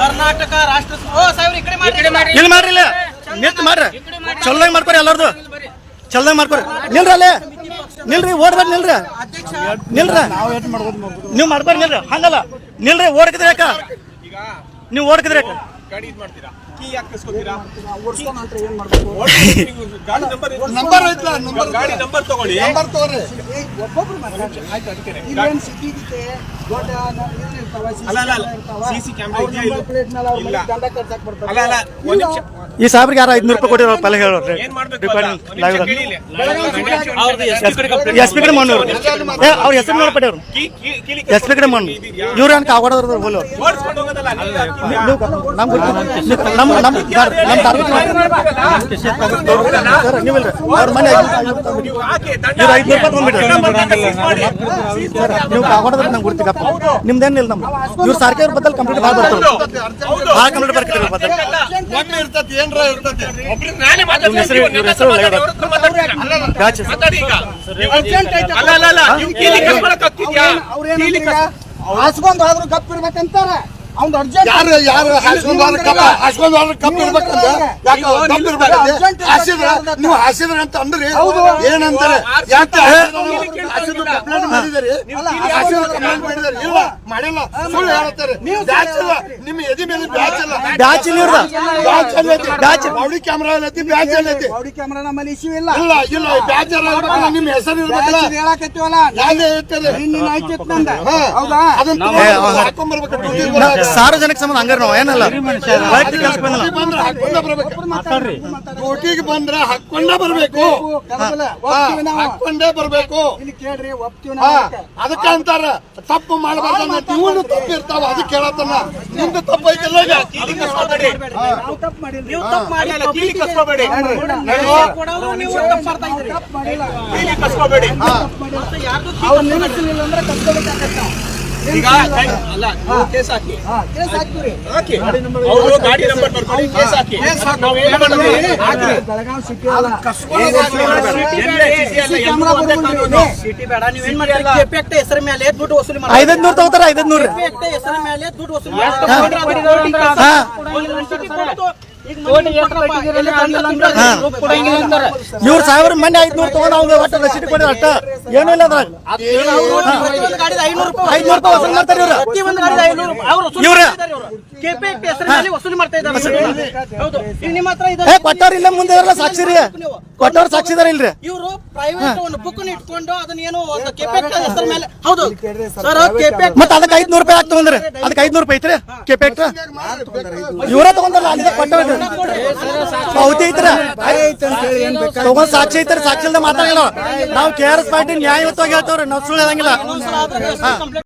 ಕರ್ನಾಟಕ ರಾಷ್ಟ್ರ ಇಲ್ಲಿ ಮಾಡ್ರಿ ಇಲ್ಲ. ನಿಂತು ಮಾಡ್ರಿ. ಚಲ್ದಂಗ್ ಮಾಡ್ಕೊರಿ ಎಲ್ಲಾರ್ದು. ಚಲ್ದಂಗ್ ಮಾಡ್ಕೊರಿ. ನಿಲ್ರಿ ಅಲ್ಲೇ. ನಿಲ್ರಿ ನಾವು ನಿಲ್ರಿ. ನಿಲ್ರಿ. ನೀವು ಮಾಡ್ಬೇಡಿ ನಿಲ್ರಿ. ಹಂಗಲ್ಲ. ನಿಲ್ರಿ ಓಡಕಿದ್ರೆ ಯಾಕ? ನೀವು ಓಡ್ಕಿದ್ರಿ ಯಾಕ? ಗಾಡಿ ಇದ್ ಮಾಡ್ತೀರಾ? ಕೀ ಯಾಕೆ ಕಸ್ಕೊತೀರಾ ನಂಬರ್ ಐತ್ಲ ನಂಬರ್ ಗಾಡಿ ನಂಬರ್ ತಗೊಳ್ಳಿ. ನಂಬರ್ ತಗೋರಿ. ಇಲ್ಲೇನ್ ಸಿಕ್ಕಿದಕ್ಕೆ ದೊಡ್ಡ ನ- ಇದ್ ಇರ್ತಾವ, CC ಅಲ್ಲ, ಅಲ್ಲ, ಅಲ್ಲ. ಇರ್ತಾವ. CC camera ಅವ್ರ ಇದೆಯಾ number ಇಲ್ಲ? plate ಮೇಲೆ ಅವ್ರ ಇಲ್ಲ. ಮನೆಗ್ ದಂಡ ಕಟ್ಸಕ್ ಬರ್ತಾರೆ. ಅಲ್ಲ ಅಲ್ಲ ಒಂದ್ ನಿಮಿಷ. ಈ ಸಾಹೇಬ್ರಿಗೆ ಯಾರು ಐದ್ನೂರು ರೂಪಾಯಿ ಕೊಟ್ಟಿರೋ ಪಲ್ಲ ಹೇಳೋರು. ಎಸ್ ಪಿ ಕಡೆ ಮಣ್ಣು ಅವ್ರ ಹೆಸರು ನೋಡ್ಪಡಿ ಅವರು. ಕೀ- ಕೀ- ಕೀಲಿ ಎಸ್ ಪಿ ಕಡೆ ಮಣ್ಣು ಇವ್ರು ಅನ್ಕ ಆಗೋದ್ರ ಹೋಲ್. ಓಡಿಸ್ಕೊಂಡು ನೀವು ಇವ್ರು ಕಾಗೋದ್ರೆ ನಂಗೆ ಗುರ್ತಿಗಪ್ಪ ನಿಮ್ದೇನಿಲ್ಲ ನಮ್ ಇವ್ರು ಅವ್ರ ಬದಲ್ ಕಂಪ್ಲೀಟ್ ಭಾಳ ಬರ್ತಾರೆ ಭಾಳ ಕಂಪ್ಲೀಟ್ ಬರ್ತಾರೆ. ನಿಮ್ಮ ನಿಮ್ಮ ಐತೆ. ಅಲ್ಲ ಅಲ್ಲ? ಹಾಸ್ಕೊಂಡ್ ಹೋದ್ರು ಗಪ್ ಇರ್ಬೇಕಂತಾರ ಅವ್ನ್ ಅರ್ಜೆಂಟ್ ಯಾರು ಯಾರು ಹಾಸ್ಕೊಂಡ್ ಹೋದ್ರ ಕಪ್ಪ ಹಾಸ್ಕೊಂಡ್ ಹೋದ್ರ ಕಪ್ಪ ಯಾಕ ಹಾಸಿದ್ರ ನೀವು ಹಾಸಿದ್ರ ಅಂತ ಅಂದ್ರಿ? ಏನಂತಾರೆ? ಯಾಕೆ ಹಾಸಿದ್ರು ಕಂಪ್ಲೇಂಟ್ ಮಾಡಿದಿರಿ. ಹಾಸಿದ್ರು ಕಂಪ್ಲೇಂಟ್ ಮಾಡಿದಿರಿ? ಇಲ್ಲ ಮಾಡಿಲ್ಲ. ಸುಳ್ಳು ಹೇಳ್ತಾರೆ ಬ್ಯಾಚ್ ಇಲ್ಲ ನಿಮ್ಮ ಎದಿ ಮೇಲೆ ಬ್ಯಾಚ್ ಇಲ್ಲ ಬ್ಯಾಚ್ ಇಲ್ಲಿ ಇವ್ರದ ಬ್ಯಾಚ್ ಎಲ್ಲ ಐತಿ ಬ್ಯಾಚ್ ಬಾಡಿ ಕ್ಯಾಮ್ರಾ ಎಲ್ಲ ಐತಿ ಬ್ಯಾಚ್ ಎಲ್ಲ ಐತಿ ಬಾಡಿ ಕ್ಯಾಮ್ರಾ ನಮ್ಮಲ್ಲಿ ಇಶ್ಯೂ ಇಲ್ಲ. ಇಲ್ಲ ಇಲ್ಲ. ಬ್ಯಾಚ್ ಎಲ್ಲ ಇರ್ಬೇಕಲ್ಲ ನಿಮ್ಮ ಹೆಸರು ಇರ್ಬೇಕಲ್ಲ. ಬ್ಯಾಚ್ ಹೇಳಕತ್ತೀವಲ್ಲ? ಯಾವ್ದೇ ಇರ್ತದೆ ನಿನ್ನ ನಂದ. ಹೌದಾ? ಅದನ್ನ ಸಾರ್ವಜನಿಕ ಸಂಬಂಧ ಹಂಗಾರ ನಾವು ಏನಲ್ಲ? ಬಂದ್ರೆ ಹಾಕೊಂಡ ಬರ್ಬೇಕು ಡ್ಯೂಟಿಗೆ ಬಂದ್ರೆ ಹಾಕೊಂಡೇ ಬರ್ಬೇಕು. ಹಾಕೊಂಡೇ ಬರ್ಬೇಕು. ಇಲ್ಲಿ ಕೇಳ್ರಿ ಒಪ್ತೀವಿ ಹಾ, ಅದಕ್ಕ. ಅಂತಾರ. ತಪ್ಪು ಮಾಡಬಾರ್ದು ಇವನು ತಪ್ಪಿರ್ತಾವ ಅದಕ್ಕೆ ಹೇಳತ್ತನ ನಿಮ್ದು ತಪ್ಪು ಕಸ್ಕೋಬೇಡಿ. ಅವ್ರು ನಿಲ್ಲಿಸಲಿಲ್ಲ ಅಂದ್ರೆ ಕಸ್ಕೋಬೇಕಾಗತ್ತ ನಾವು ಈಗ ಅಲ್ಲ ನೀವು ಕೇಸ್ ಹಾಕಿ. ಕೇಸ್ ಹಾಕ್ತೀರಿ. ಹಾಕಿ. ಅವರು ಗಾಡಿ ನಂಬರ್ ಬರ್ಕೊಳ್ಳಿ ಕೇಸ್ ಹಾಕಿ. ನಾವು ಏನ್ ಮಾಡ್ತೀವಿ? ಹಾಕಿ ಬೆಳಗಾವಿ ಸಿಟಿ ಅಲ್ಲ. ಸಿಟಿ ಬೇಡ. ಕೆಪೆಕ್ಟ ಹೆಸರ ಮೇಲೆ ದುಡ್ಡು ವಸೂಲಿ ಮಾಡಿ ಐದೈದ್ನೂರು ತಗೋತಾರ ಐದೈದ್ನೂರು. ಕೆಪೆಕ್ಟ ಹೆಸರ ಮೇಲೆ ದುಡ್ಡು ವಸೂಲಿ ಮಾಡಿ ಇವ್ರು ಸಾವಿರ ಮಂದಿ ಐದ್ನೂರು ತಗೊಂಡ್ ಅವ್ನು ಒಟ್ಟು ರಸೀದಿ ಕೊಡಿದ್ರೆ ಅಷ್ಟ. ಏನೂ ಇಲ್ಲ ಅದ್ರಾಗ. ಐದ್ನೂರ್ ರೂಪಾಯಿ ವಸೂಲ್ ಮಾಡ್ತಾರೆ ಇವ್ರು. ಇವ್ರು? ಮಾಡ್ತಾ ಹೆಸರಿನಲ್ಲಿ ವಸೂಲಿ ಮಾಡ್ತಾ ಇದ್ದಾರೆ ಹೌದು ಈಗ ನಿಮ್ಮ ಹತ್ರ ಇದೆ ಏ ಇಲ್ಲ ಮುಂದೆ ಇರಲ್ಲ ಸಾಕ್ಷಿ ರೀ ಕೊಟ್ಟವ್ರು ಸಾಕ್ಷಿದಾರ ಇಲ್ರಿ ಇವರು ಪ್ರೈವೇಟ್ ಒಂದು ಬುಕ್ ಇಟ್ಕೊಂಡು ಅದನ್ನ ಏನೋ ಒಂದು ಕೆಪೆಕ್ಟ ಹೆಸರ ಮೇಲೆ ಹೌದು ಸರ್ ಕೆಪೆಕ್ಟ ಮತ್ತೆ ಅದಕ್ಕೆ ಐದ್ನೂರು ರೂಪಾಯಿ ಯಾಕೆ ತಗೊಂಡ್ರಿ ಅದಕ್ಕೆ ಐದ್ನೂರು ರೂಪಾಯಿ ಐತ್ರಿ ಕೆಪೆಕ್ಟ್ ಇವರ ತಗೊಂಡಲ್ಲ ಅಲ್ಲಿ ಕೊಟ್ಟವ್ರಿ ಹೌದಿ ಐತ್ರ ತಗೊಂಡ್ ಸಾಕ್ಷಿ ಐತ್ರಿ ಸಾಕ್ಷಿ ಇಲ್ದ ಮಾತಾಡಿಲ್ಲ ನಾವು ಕೆ ಆರ್ ಎಸ್ ಪಾರ್ಟಿ ನ್ಯಾಯಯುತವಾಗಿ ಹೇಳ್ತವ್ರಿ ನಾವು ಸುಳ್ಳು ಹೇಳಂಗಿಲ್ಲ